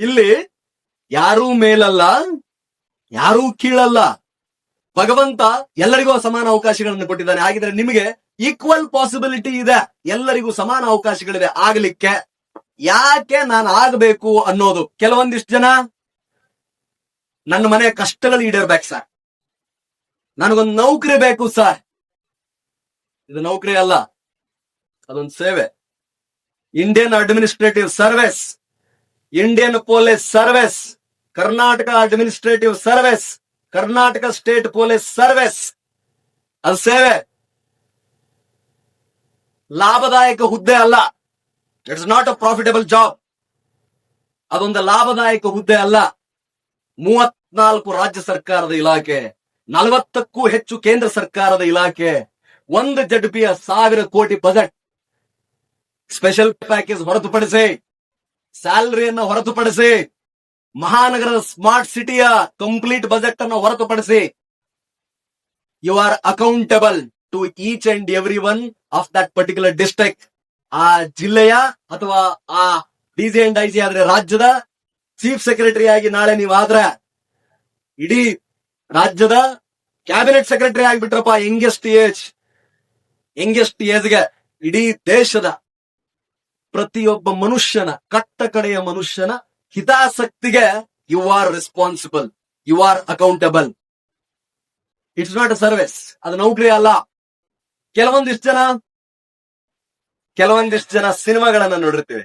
ಇಲ್ಲಿ ಯಾರೂ ಮೇಲಲ್ಲ, ಯಾರೂ ಕೀಳಲ್ಲ. ಭಗವಂತ ಎಲ್ಲರಿಗೂ ಸಮಾನ ಅವಕಾಶಗಳನ್ನು ಕೊಟ್ಟಿದ್ದಾನೆ. ಹಾಗಿದ್ರೆ ನಿಮಗೆ ಈಕ್ವಲ್ ಪಾಸಿಬಿಲಿಟಿ ಇದೆ. ಎಲ್ಲರಿಗೂ ಸಮಾನ ಅವಕಾಶಗಳಿದೆ ಆಗ್ಲಿಕ್ಕೆ. ಯಾಕೆ ನಾನು ಆಗಬೇಕು ಅನ್ನೋದು? ಕೆಲವೊಂದಿಷ್ಟು ಜನ ನನ್ನ ಮನೆ ಕಷ್ಟಗಳು ಈಡೇರ್ಬೇಕು ಸರ್. ನನಗೊಂದು ನೌಕರಿ ಬೇಕು ಸರ್. ಇದು ನೌಕರಿ ಅಲ್ಲ, ಅದೊಂದು ಸೇವೆ. Indian administrative service Indian police service Karnataka administrative service Karnataka state police service ಅದು ಸೇವೆ. ಲಾಭದಾಯಕ ಹುದ್ದೆ ಅಲ್ಲ. It's not a profitable job ಅದೊಂದು ಲಾಭದಾಯಕ ಹುದ್ದೆ ಅಲ್ಲ. ಮೂವತ್ನಾಲ್ಕು ರಾಜ್ಯ ಸರ್ಕಾರದ ಇಲಾಖೆ, ನಲವತ್ತಕ್ಕೂ ಹೆಚ್ಚು ಕೇಂದ್ರ ಸರ್ಕಾರದ ಇಲಾಖೆ, ಒಂದು ಜಡ್ಪಿಯ ಸಾವಿರ ಕೋಟಿ ಬಜೆಟ್. ಸ್ಪೆಷಲ್ ಪ್ಯಾಕೇಜ್ ಹೊರತುಪಡಿಸಿ ಸ್ಯಾಲರಿಯನ್ನು ಹೊರತುಪಡಿಸಿ ಮಹಾನಗರದ ಸ್ಮಾರ್ಟ್ ಸಿಟಿಯ ಕಂಪ್ಲೀಟ್ ಬಜೆಟ್ ಅನ್ನು ಹೊರತುಪಡಿಸಿ you are accountable to each and every one of that particular district ಆ ಜಿಲ್ಲೆಯ ಅಥವಾ ಆ ಡಿಜಿ ಅಂಡ್ ಐಸಿ ಆದ್ರೆ ರಾಜ್ಯದ ಚೀಫ್ ಸೆಕ್ರೆಟರಿ ಆಗಿ ನಾಳೆ ನೀವು ಆದ್ರೆ ಇಡೀ ರಾಜ್ಯದ ಕ್ಯಾಬಿನೆಟ್ ಸೆಕ್ರೆಟರಿ ಆಗಿಬಿಟ್ರಪ್ಪ ಯಂಗೆಸ್ಟ್ ಏಜ್ ಯಂಗೆಸ್ಟ್ ಏಜ್ಗೆ ಇಡೀ ದೇಶದ ಪ್ರತಿಯೊಬ್ಬ ಮನುಷ್ಯನ ಕಟ್ಟ ಕಡೆಯ ಮನುಷ್ಯನ ಹಿತಾಸಕ್ತಿಗೆ you are responsible you are accountable it's not a service ಅದು ನೌಕರಿ ಅಲ್ಲ. ಕೆಲವೊಂದಿಷ್ಟು ಜನ ಕೆಲವೊಂದಿಷ್ಟು ಜನ ಸಿನಿಮಾಗಳನ್ನ ನೋಡಿರ್ತೀವಿ.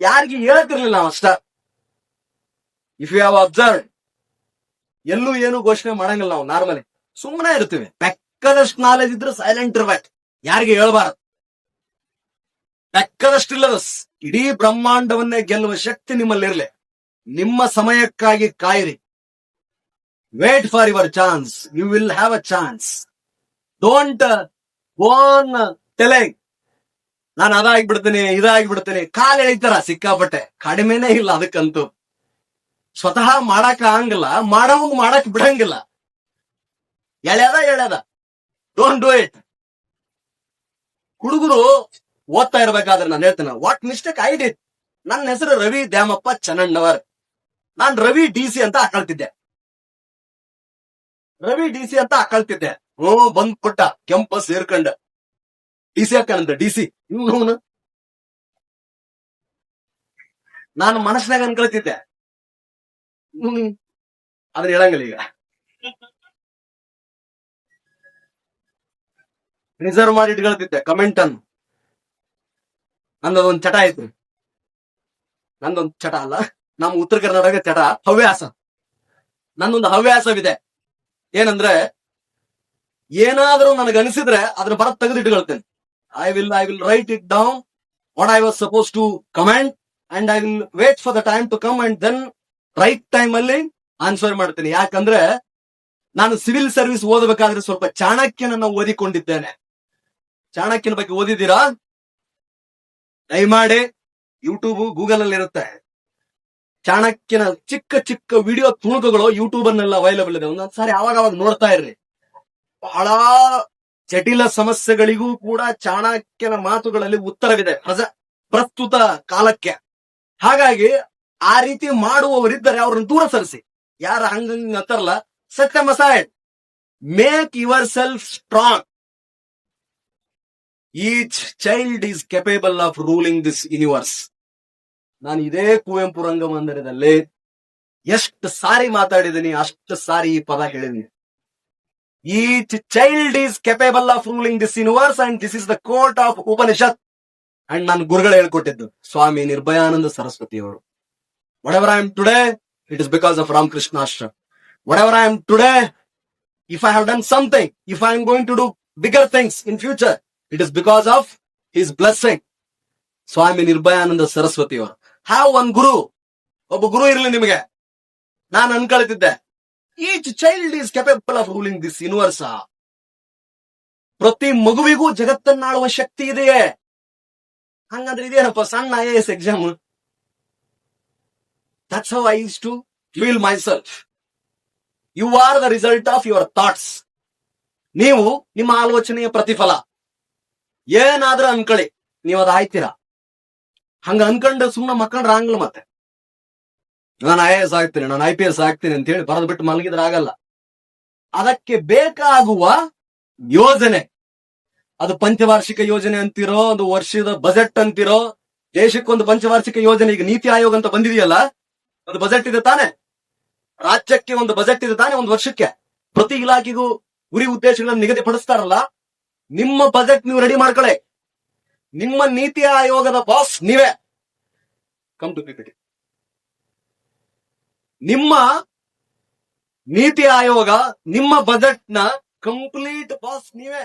ಯಾರಿಗೆ ಹೇಳ್ತಿರ್ಲಿಲ್ಲ ನಾವು ಅಷ್ಟ. ಇಫ್ ಯು ಹ್ಯಾವ್ ಅಬ್ಸರ್ವ್ ಎಲ್ಲೂ ಏನು ಘೋಷಣೆ ಮಾಡಂಗಿಲ್ಲ ನಾವು ನಾರ್ಮಲಿ ಸುಮ್ಮನೆ ಇರ್ತೀವಿ. ಬೆಕ್ಕದಷ್ಟು ನಾಲೆಜ್ ಇದ್ರೆ ಸೈಲೆಂಟ್ ಇರ್ಬೇಕು. ಯಾರಿಗೆ ಹೇಳ್ಬಾರ್ದು? ಇಲ್ಲದ ಇಡೀ ಬ್ರಹ್ಮಾಂಡವನ್ನೇ ಗೆಲ್ಲುವ ಶಕ್ತಿ ನಿಮ್ಮಲ್ಲಿರ್ಲಿ ನಿಮ್ಮ ಸಮಯಕ್ಕಾಗಿ ಕಾಯಿರಿ. Wait for your chance you will have a chance don't go on telling ನಾನು ಅದಾಗ್ಬಿಡ್ತೀನಿ, ಇದಾಗ್ಬಿಡ್ತೀನಿ. ಕಾಲ್ ಎಳಿತಾರ ಸಿಕ್ಕಾಪಟ್ಟೆ. ಕಡಿಮೆನೇ ಇಲ್ಲ ಅದಕ್ಕಂತೂ. ಸ್ವತಃ ಮಾಡಕ್ ಆಗಂಗಿಲ್ಲ ಮಾಡೋಂಗ್ ಮಾಡಕ್ ಬಿಡಂಗಿಲ್ಲ. ಎಳ್ಯದ ಎಳ್ಯದ. ಡೋಂಟ್ ಡೂ ಇಟ್ ಹುಡುಗರು ಓದ್ತಾ ಇರ್ಬೇಕಾದ್ರೆ ನಾನು ಹೇಳ್ತೇನೆ ವಾಟ್ ಮಿಸ್ಟೇಕ್ ಐ ಡಿಟ್ ನನ್ನ ಹೆಸರು ರವಿ ದ್ಯಾಮಪ್ಪ ಚನ್ನಣ್ಣವರ್. ನಾನ್ ರವಿ ಡಿ ಸಿ ಅಂತ ಅಕಳ್ತಿದ್ದೆ ರವಿ ಡಿ ಸಿ ಅಂತ ಹಾಕೊಳ್ತಿದ್ದೆ ಬಂದ್ ಕೊಟ್ಟ ಕೆಂಪ ಸೇರ್ಕೊಂಡ. ಡಿ ಸಿ ಡಿಸಿ ಡಿ ನಾನು ಮನಸ್ಸಿನಾಗ ಅನ್ಕೊಳ್ತಿದ್ದೆ ಅದನ್ನ ಹೇಳಂಗಿಲ್ಲ ಈಗ. ರಿಸರ್ವ್ ಮಾಡಿ ಇಟ್ಕೊಳ್ತಿದ್ದೆ ಕಮೆಂಟ್ ಅನ್ನು. ನಂದೊಂದು ಚಟ ಆಯ್ತು ನಂದೊಂದು ಚಟ ಅಲ್ಲ, ನಮ್ಮ ಉತ್ತರ ಕರ್ನಾಟಕ ಚಟ, ಹವ್ಯಾಸ. ನಂದೊಂದು ಹವ್ಯಾಸವಿದೆ. ಏನಂದ್ರೆ, ಏನಾದರೂ ನನಗೆ ಅನಿಸಿದ್ರೆ ಅದನ್ನ ಬರ ತೆಗೆದಿಟ್ಕೊಳ್ತೇನೆ I will I will write it down what I was suppose to comment and I will wait for the time to come and then right time ಅಲ್ಲಿ ಆನ್ಸರ್ ಮಾಡ್ತೀನಿ. ಯಾಕಂದ್ರೆ ನಾನು ಸಿವಿಲ್ ಸರ್ವಿಸ್ ಓದಬೇಕಾದ್ರೆ ಸ್ವಲ್ಪ ಚಾಣಕ್ಯನನ್ನ ಓದಿಕೊಂಡಿದ್ದೇನೆ. ಚಾಣಕ್ಯನ ಬಗ್ಗೆ ಓದಿದ್ದೀರಾ? ದಯಮಾಡಿ ಯೂಟ್ಯೂಬ್ ಗೂಗಲ್ ಅಲ್ಲಿ ಇರುತ್ತೆ. ಚಾಣಕ್ಯನ ಚಿಕ್ಕ ಚಿಕ್ಕ ವಿಡಿಯೋ ತುಣುಕುಗಳು ಯೂಟ್ಯೂಬ್ ಅನ್ನೆಲ್ಲ ಅವೈಲಬಲ್ ಇದೆ. ಒಂದೊಂದ್ ಸಾರಿ ಅವಾಗ ಅವಾಗ ನೋಡ್ತಾ ಇರ್ರಿ. ಬಹಳ ಜಟಿಲ ಸಮಸ್ಯೆಗಳಿಗೂ ಕೂಡ ಚಾಣಕ್ಯನ ಮಾತುಗಳಲ್ಲಿ ಉತ್ತರವಿದೆ ಪ್ರಜ, ಪ್ರಸ್ತುತ ಕಾಲಕ್ಕೆ. ಹಾಗಾಗಿ ಆ ರೀತಿ ಮಾಡುವವರಿದ್ದರೆ ಅವ್ರನ್ನ ದೂರ ಸರಿಸಿ. ಯಾರ ಹಂಗ ಅಂತಾರಲ್ಲ, ಸತ್ಯ ಮಸಾಯ್ make yourself strong each child is capable of ruling this universe ನಾನು ಇದೇ ಕುವೆಂಪು ರಂಗಮಂದಿರದಲ್ಲಿ ಎಷ್ಟು ಸಾರಿ ಮಾತಾಡಿದ್ದೀನಿ, ಅಷ್ಟು ಸಾರಿ ಈ ಪದ ಹೇಳಿದೀನಿ each child is capable of ruling this universe and this is the quote of Upanishad and ನನ್ನ ಗುರುಗಳು ಹೇಳ್ಕೊಟ್ಟಿದ್ದು, ಸ್ವಾಮಿ ನಿರ್ಭಯಾನಂದ ಸರಸ್ವತಿ ಅವರು whatever I am today it is because of Ramakrishna Ashram whatever I am today if I have done something if I am going to do bigger things in future it is because of his blessing Swami Nirbhayananda Saraswati ಅವರು. Have one ಗುರು ಒಬ್ಬ ಗುರು ಇರಲಿ ನಿಮಗೆ. ನಾನು ಅನ್ಕೊಳ್ತಿದ್ದೆ. Each child is capable of ruling this universe ಪ್ರತಿ ಮಗುವಿಗೂ ಜಗತ್ತನ್ನಾಳುವ ಶಕ್ತಿ ಇದೆಯೇ? ಹಂಗಂದ್ರೆ ಇದೇನಪ್ಪ, ಸಣ್ಣ I S exam that's how I too feel myself you are the result of your thoughts ನೀವು ನಿಮ್ಮ ಆಲೋಚನೆಯ ಪ್ರತಿಫಲ. ಏನಾದ್ರೂ ಅನ್ಕೊಳ್ಳಿ, ನೀವು ಆಯ್ತೀರಾ? ಹಂಗ ಅನ್ಕೊಂಡು ಸುಮ್ಮನೆ ಮಕ್ಕಂಡ್ರ ಆಗಲ್ಲ ಮತ್ತೆ. ನಾನು ಐ ಎಸ್ ಆಗ್ತೇನೆ, ನಾನು ಐ ಪಿ ಎಸ್ ಆಗ್ತೀನಿ ಅಂತ ಹೇಳಿ ಬರೆದು ಬಿಟ್ಟು ಮಲಗಿದ್ರೆ ಆಗಲ್ಲ. ಅದಕ್ಕೆ ಬೇಕಾಗುವ ಯೋಜನೆ. ಅದು ಪಂಚವಾರ್ಷಿಕ ಯೋಜನೆ ಅಂತಿರೋ, ಒಂದು ವರ್ಷದ ಬಜೆಟ್ ಅಂತಿರೋ ದೇಶಕ್ಕೊಂದು ಪಂಚವಾರ್ಷಿಕ ಯೋಜನೆ, ಈಗ ನೀತಿ ಆಯೋಗ ಅಂತ ಬಂದಿದೆಯಲ್ಲ, ಅದು ಬಜೆಟ್ ಇದೆ ತಾನೆ. ರಾಜ್ಯಕ್ಕೆ ಒಂದು ಬಜೆಟ್ ಇದೆ ತಾನೆ ಒಂದು ವರ್ಷಕ್ಕೆ. ಪ್ರತಿ ಇಲಾಖೆಗೂ ಗುರಿ ಉದ್ದೇಶಗಳನ್ನು ನಿಗದಿಪಡಿಸ್ತಾರಲ್ಲ, ನಿಮ್ಮ ಬಜೆಟ್ ನೀವು ರೆಡಿ ಮಾಡ್ಕೊಳ್ಳಿ ನಿಮ್ಮ ನೀತಿ ಆಯೋಗದ ಬಾಸ್ ನೀವೇ. ಕಮ್ ಟು ನಿಮ್ಮ ನೀತಿ ಆಯೋಗ ನಿಮ್ಮ ಬಜೆಟ್ನ ಕಂಪ್ಲೀಟ್ ಬಾಸ್ ನೀವೇ.